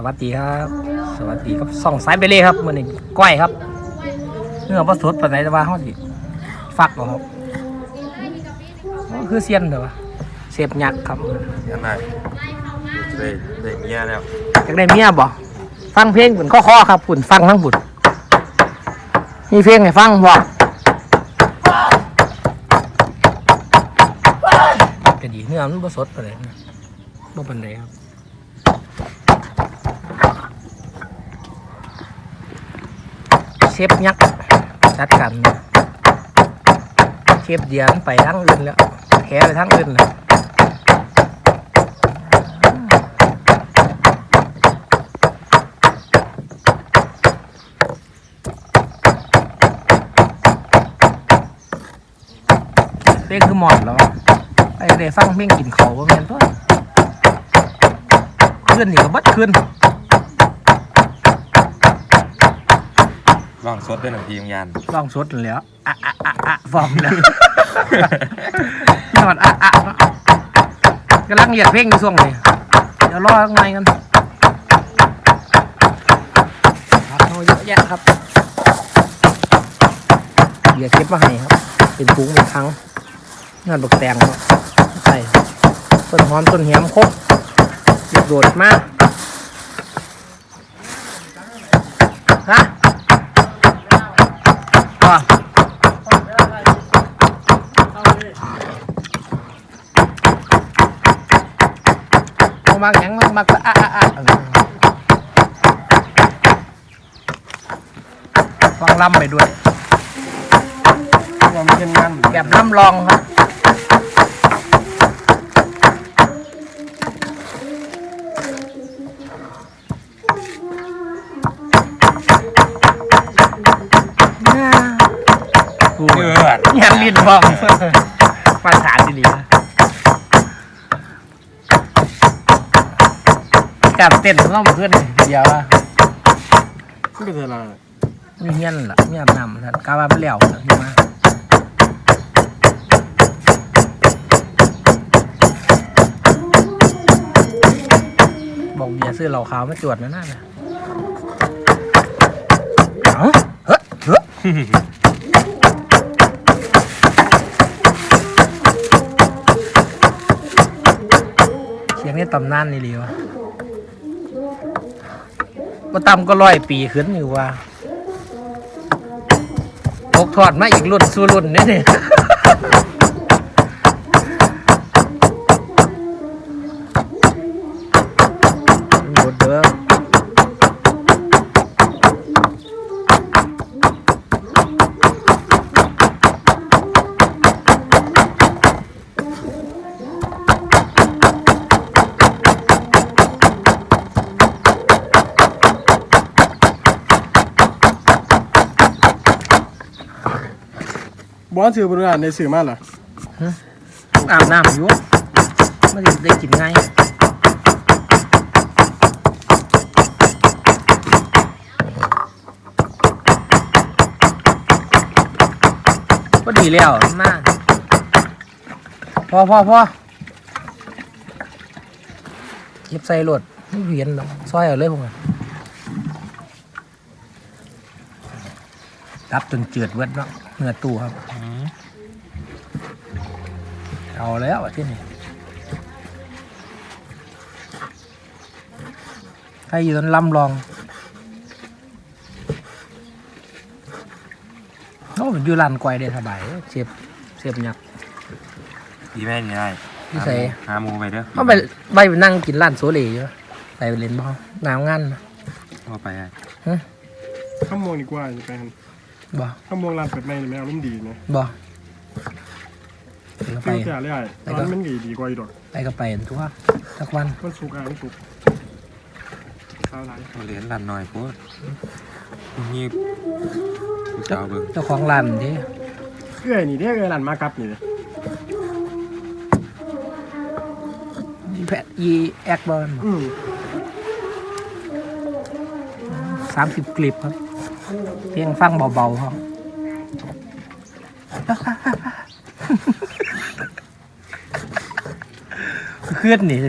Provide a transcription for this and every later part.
สวัสดีครับ สวัสดีครับส่องสายไปเลยครับมื่อนี้ก้อยครับเนื้อผสดปานไหนแต่ว่าเขาสิฟักเหรอครับอ๋อคือเซียนเด้อวะเสียบยักษ์ครับยังไงได้ได้เมียแล้วอยากได้เมียบ่ฟังเพลงฝุ่นข้อๆครับฝุ่นฟังทั้งฝุ่นมีเพลงให้ฟังบ่ก็ดีเนื้อมันผสดปานไหนนะบ่ปานไหนครับ ชฟยักษ์จัดกันเชฟเดียนไปทั้งอื่นแล้วแพ้ไปทั้งอื่นแล้วเพลงคือหมอดแล้วไอ้เดฟังเพลงกินเขาว่าแม่นตัวขึ้นนี่ก็บัดขึ้น ลองสดด้วยหนังทีมงานลองสดนั่นแหล้วอะอะอะอะฟอมแล้วนอนอะอะเนาะกำลังเรียดเพลงอยู่ช่วงนี้เดี๋ยวรอข้างในกันครับโอ้เยอะแยะครับเดี๋ยวเก็บมาให้ครับ เป็นถุงเป็นครั้งงานบักแตงเนาะใส่ต้นหอมต้นเหียมครบเด็ดโดดมากฮะ ว่าเอามากหยังมากมาอะอะอะฟังลำไปด้วยลองเช่นกันแบบน้ำลองครับ อดยังลินบองมาถานดีหลีนะกับเต้นต้องมาขึ้นเดียวอะก็เป็นอะไรมีเฮียนล่ะมีอาบน้ำท่านกาว่าไม่เหลวนี่มาบอกเบียร์ซื้อเหล้าขาวมาจวดนะน่าเนี่ยเอาเฮ้ยเฮ้ย ตำนานนี่เลยวะมาตำก็ร้อยปีขึ้นอยู่ว่าตกทอดมาอีกรุ่นสู่รุ่นนี่นี่ย บอสสื่อบริการในสื่อมาเหรออาบน้ำอยู่ไม่ได้ได้กินง่ายก็ดีแล้วมากพอพอพอเก็บใส่รถไม่เห็นหรอกซอยเอาเลยพวกมัน รับจนเจือดเวดเนาะเนื้อตู้ครับเอาแล้วอะที่นี่ให้อยู่ตอนลำลองโอ้อยู่ลานกวยได้สบายเสียบเสียบยักษ์พี่แม่นี่ได้พี่ใส่หาหมูไปเด้อเขาไปไปนั่งกินร้านโซเลอยู่ไปไปเล่นบอลน้ำงานนะเอาไปไอ้ข้ามวงดีกว่าจะไปกัน บอข้ามวงร้านเปิดใหม่นี่แม่อารมณ์ดีนะบอไปก็เพื่ไปอแก่เลยไอ้ร้านมันดีดีกว่าอีกดอกไปก็ไปทุกวันทุกวันมันสุกอะมันสุกข้าวไรเอาเหรียญหลันหน่อยพูดนี่ผู้สาวเบิ่งเจ้าของร้านที่เพื่อนี่เด้อร้านมากับนี่เลยแพทอีแอคบอลอืมสามสิบกลิปครับ เพียงฟังเบาๆครับเคลื่อนนี่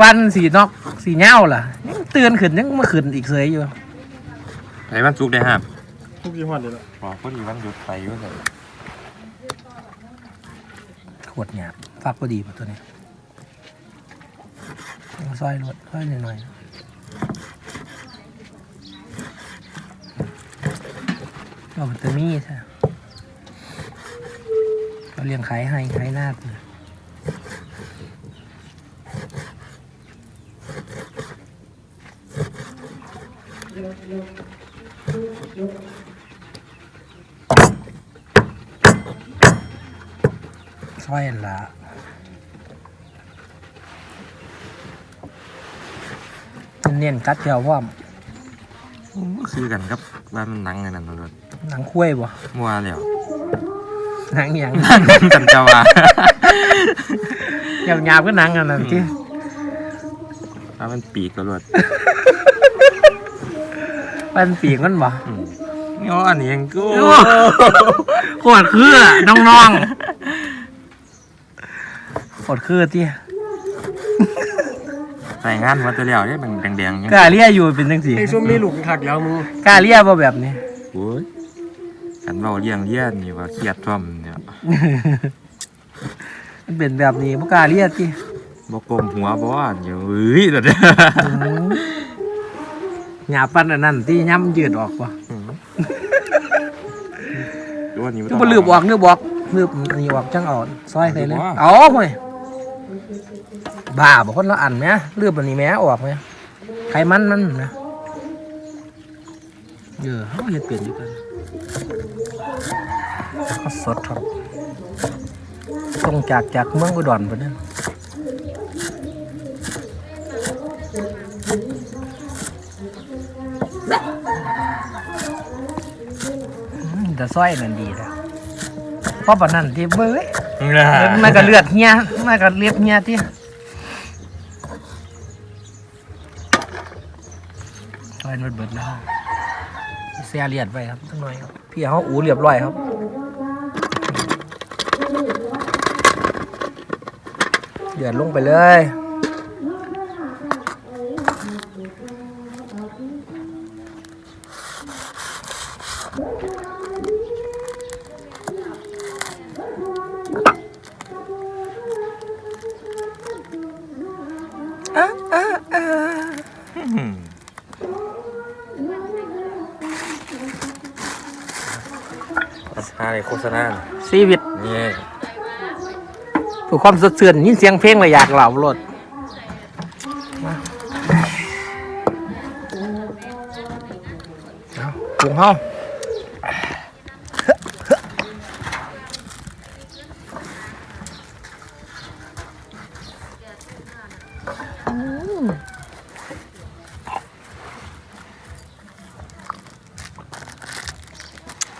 วันสีนอกสีเง่าล่ะยังเตือนขึ้นยังมาขึ้นอีกเสยอยู่ไหนวันศุกร์ได้ครับทุกยี่ห้อเลยละบอกพอดีวันหยุดไปอยู่เลยขวดหยาบฟักพอดีป่ะตัวนี้ซอยรวดซอยหน่อยๆ เรามันจะมีใช่เราเลี้ยงขายให้ขายหน้าเลยซอยอันละเน้นกัดเขียวพร้อมคือกันครับว่ามันหนังไงนั่นเลย หนังคุ้ยบ่มัวแล้วหนังอย่างกันเจ้าว่าอย่างหยาบก็หนังอันนั้นที่ว่ามันปีกกระโดดมันปีกมันบ่อืมนี่อ๋ออันนี้ยังกูโคตรคือน้องๆโคตรคือที่ใส่งานมาตัวเดียวเนี่ยมันแดงๆยังกล้าเลียอยู่เป็นจังสีไอ้ส้มมีลูกขักแล้วมึงกล้าเลียบ่แบบนี้โอ้ย กันเราเลี้ยงเลี้ยนนี่ว่าเครียดท่อมเนี่ยมันเป็นแบบนี้บ่กล้าเลียที่บ่กลมหัวบ่อันอยู่เอ้ยตัวเดียวหยาบปันอันนั้นที่ย้ำยืดออกบ่อืมตัวนี้ก็บ่ลืบออกนึกบอกลืบอันนี้ออกจังเอาซอยใส่เลยเอาห่วยบ้าบ่คนละอันแหมลืบอันนี้แหมออกแหมไขมันมันนะเออเฮาเฮ็ดเป็นอยู่กัน ก็สดครับส่งจากจากเมืองอุดรพุ่นนั่นอืมแต่ซอยนั่นดีแล้วเพราะปานนั้นที่เบ้ยนะมันก็เลือดเฮียมันก็เลียบเฮียที่ซอยมันเบิดแล้วเสียเลียดไปครับสักหน่อยครับพี่เขาอูเรียบร้อยครับ เดือดลงไปเลยอืมอะไรโฆษณาชีวิต นี่ คือความสดชื่นยินเสียงเพลงเลยอยากเหล่ารถปรุงห้อง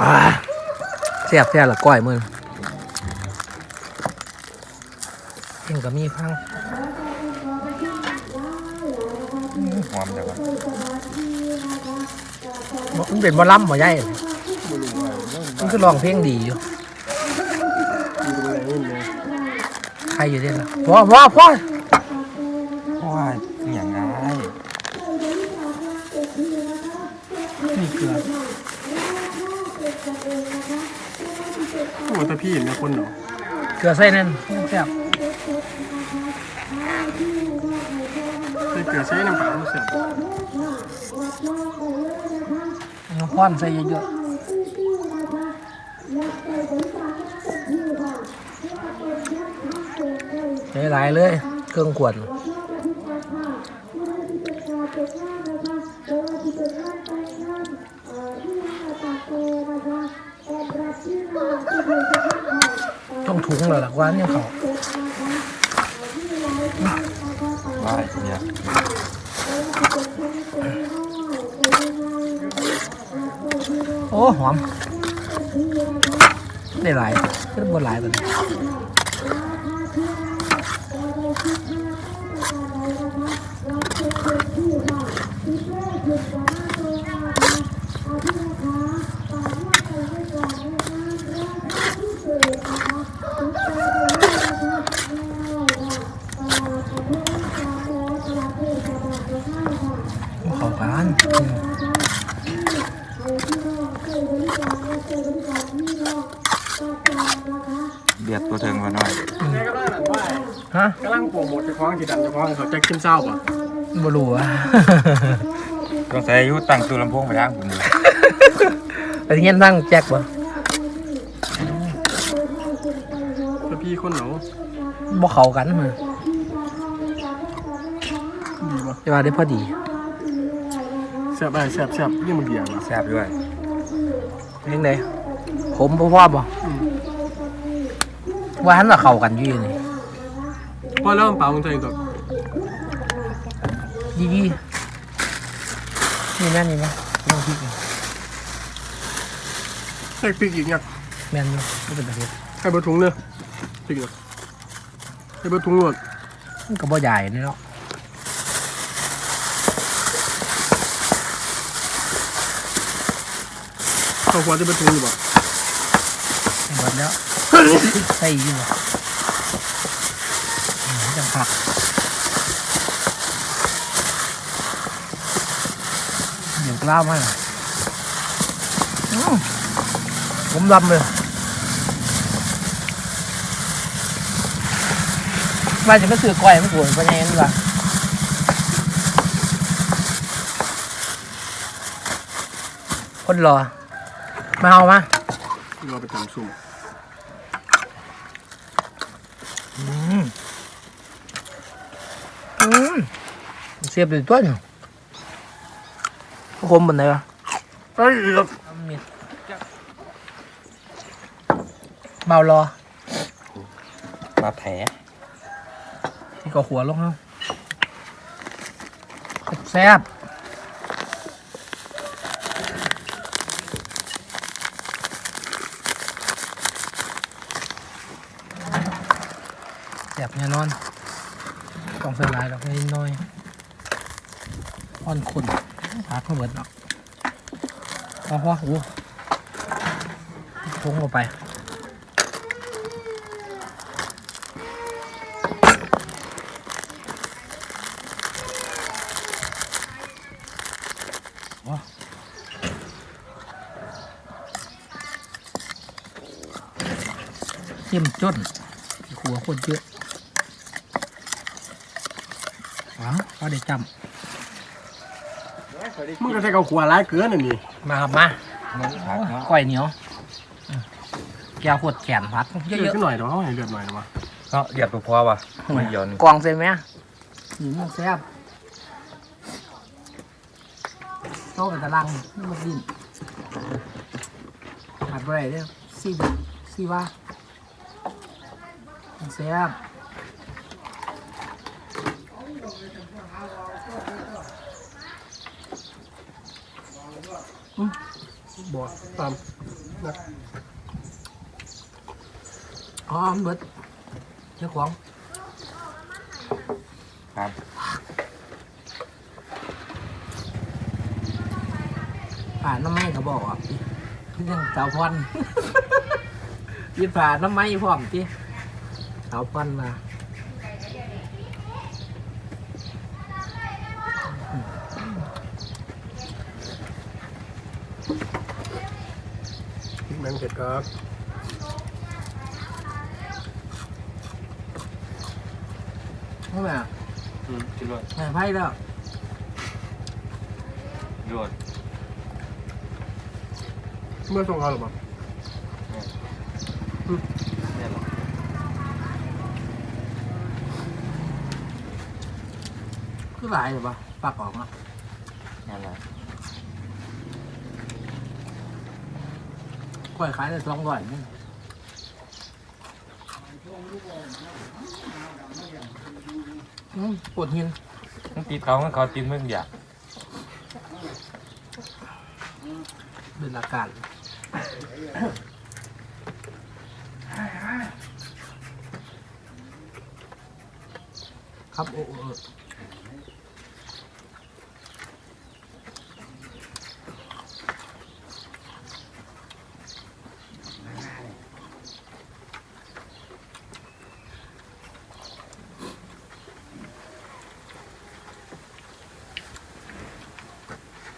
อ่าแซ่บแซ่บละก้อยมือ ก็มีพังหอมจังวะมันเป็นบอลัมบ่ใหญ่มันก็ร้องเพลงดีอยู่อยู่ตรงไหนนี่เลยใครอยู่เด่นล่ะพ่อพ่อพ่อเพราะว่าอหย่างง่ายนี่เกลือโอ้แต่พี่เห็นนะคนเหรอเกลือใส่นั่นแซ่บ ใส่เกลือใส่น้ำเปล่าเสียบน้ำข้อนใส่เยอะใส่หลายเลย เครื่องขวดต้องถุงเลยหล่ะว่าเนี่ยเขา ว่าเนี่ยโอ้หอมได้หลายก็บ่หลายแบบนี้ บียดตัวเทิงมาหน่อยแม่ก็ได้แบบว่าฮะกำลังโปรโมทเจะคล้าของจีดันเจะคล้าของเขาแจ็คกินเศร้าป่ะบ่รู้อะต้องใส่อายุตั้งตัวลำโพงไปทางผมเลยแต่ที่เงี้ยตั้งแจ็คบ่แล้วพี่คนเหนาบ่เข้ากันมาดีป่ะจะว่าได้พอดีแซ่บได้แซ่บแซ่บนี่มันเดียวนะแซ่บด้วยเรื่องใดผมบ่พอบ่ ว่าหันว่าเข้ากันอยู่นี่พอแล้วมันเปล่าของใจตัวดีดีนี่แม่นนี่นะลองพริกนี่ใส่พริกอีกเนี่ยแม่นอยู่บ่เป็นตะเฮ็ดให้เบอร์ถุงเนอะพริกเนี่ยให้เบอร์ถุงหมดมันก็บ่ใหญ่นี่เนาะข้าวควรจะเบอร์ถุงอยู่ป่ะหมดแล้ว ใส่ยู่บ่อืมจังผักเดี๋ยวกล้ามาอืมผมลำเลยว่าจะไม่ซื้อก้อยไม่ปวดไปยังไงดีกว่าคนรอ มาเอามาราไปทำซุ่ม อืมอืม เสียบเลยตัวหนึ่งคมบนไหนวะเอ้ยเบารอ มาแผลที่ก็หัวลงแล้วแซ่บแซ่บแน่นอนต้องใส่หลายดอกนิดหน้อย อ่อนขุ่นพักมาเบิดเนาะเอาหัวโอ้พงลงไปเข้มจนหัวคนเยอะว้าวเขาได้จ มึงก็ใช้ข้าวขวร้ายเกินอันนี้ำมาครับมามันผักเนาะก้อยเหนียวอืมแก้วขวดแขนพัดเยเลือดอะขึ้นหน่อยเดี๋ยวเขาให้เลือดหน่อยเดี๋ยวมาเนาะเดียบตัวพอป่ะมันย้อนๆกองเซ็นไหมหนีมันแซ่บโต๊ะเป็นตะลังนี่มันดินหัดไปไหนเนี่ยซี่ซี่ว่ามันแซ่บ บ่ตามนะอ๋อมันเบิดเจ้าของครับผ่านน้ำไม้เขาบอกอะยังเสาพอนยืนผ่านน้ำไม้พร้อมจีเสาพอนมา พริกแม งเผ็ดครับใช่ไหมอืมจิรวดแม่ไพ่แล้วรวดเมื่อส่งเขาหรือเปล่าเนี่ยหรอคือหลายหรือเปล่าปากออกเนาะ เนี่ยแหละ กล้วยขายได้สองร้อยนี่อืมปวดหินต้องตีเขาให้เขาตีนมึงอยากเป็นอาการครับโอ้โอ้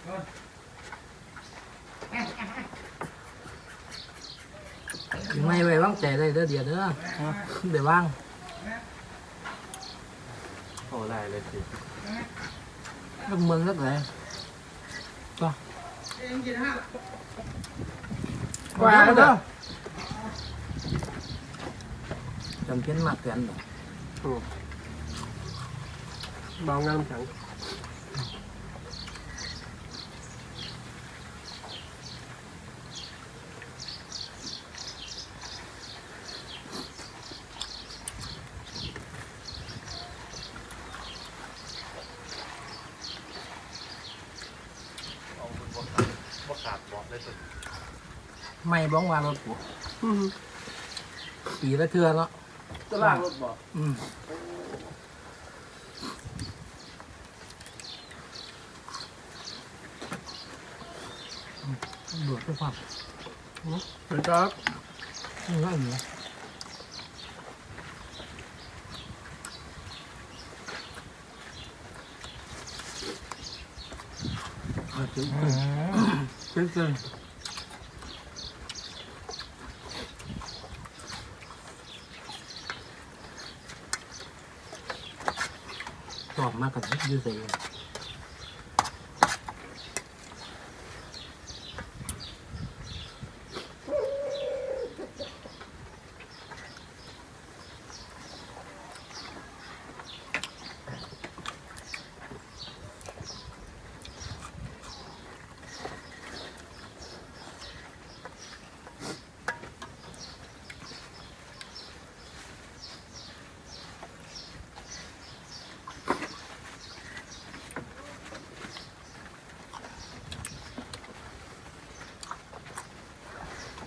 เออ ไม่ไว้วางใจได้เด้อเดียวเด้อเดี๋ยวว่างโอ้ได้เลยสิลูกเมืองสักไหนก็กว่าเด้อจำเป็นมากเกินเบางานน้ำแข็ง ไม่บ้องวารถกูอื้อหือปีละเทือเนาะจะล่างรถบ่อืมเดือดด้วยความเดี๋ยวครับนี่ว่าอย่างเงี้ยเอาจุ๊บเจ๊เจ๊ อบมากกันยืดใส่เลย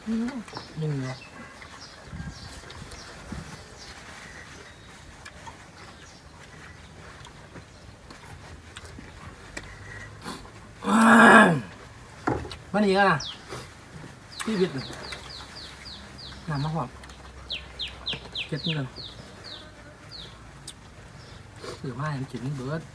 นี่ไงวันนี้ก็นะพี่บิดเลยน้ำมากกว่าเจ็ดเงินสื่อมาให้มันกินเบิร์ดอ่าอืมฮะหินเหาะเอว่าไหร่ก่อยแล้วหินเนอะต่อยข้อ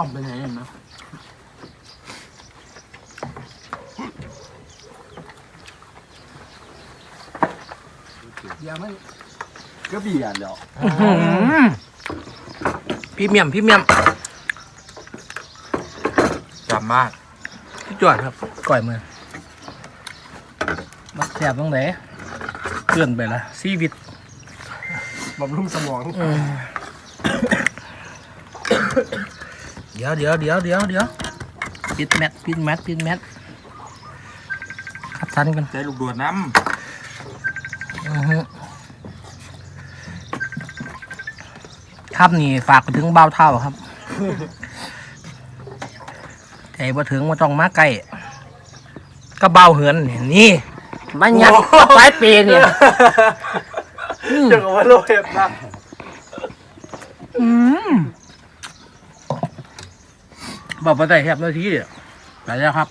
อมไปไหนเห็นไหม ย่าไม่ก็เบียดแล้วพี่เมียมพี่เมียมจำมากพี่จวดครับก่อยมือมาแสบตรงไหนเลื่อนไปละซีวิตบำรุงสมองเดี๋ยวเดี๋ยวเดี๋ยวเดี๋ยวเดี๋ยวปิดแมทปิดแมทปิดแมทคัดทันกันใจลูกดวดน้อือฮึ ครับนี่ฝากไปถึงเบ้าเท่าครับใจบ่ถึงมาต้องมาใกล้ก็เบ้าเหือนนี่นี่มันยัดปลายปีเนี่ยอืมเดี๋ยวว่าโลเห็บนะอืมบอกไปได้แคบนาทีเดียวไปแล้วครับ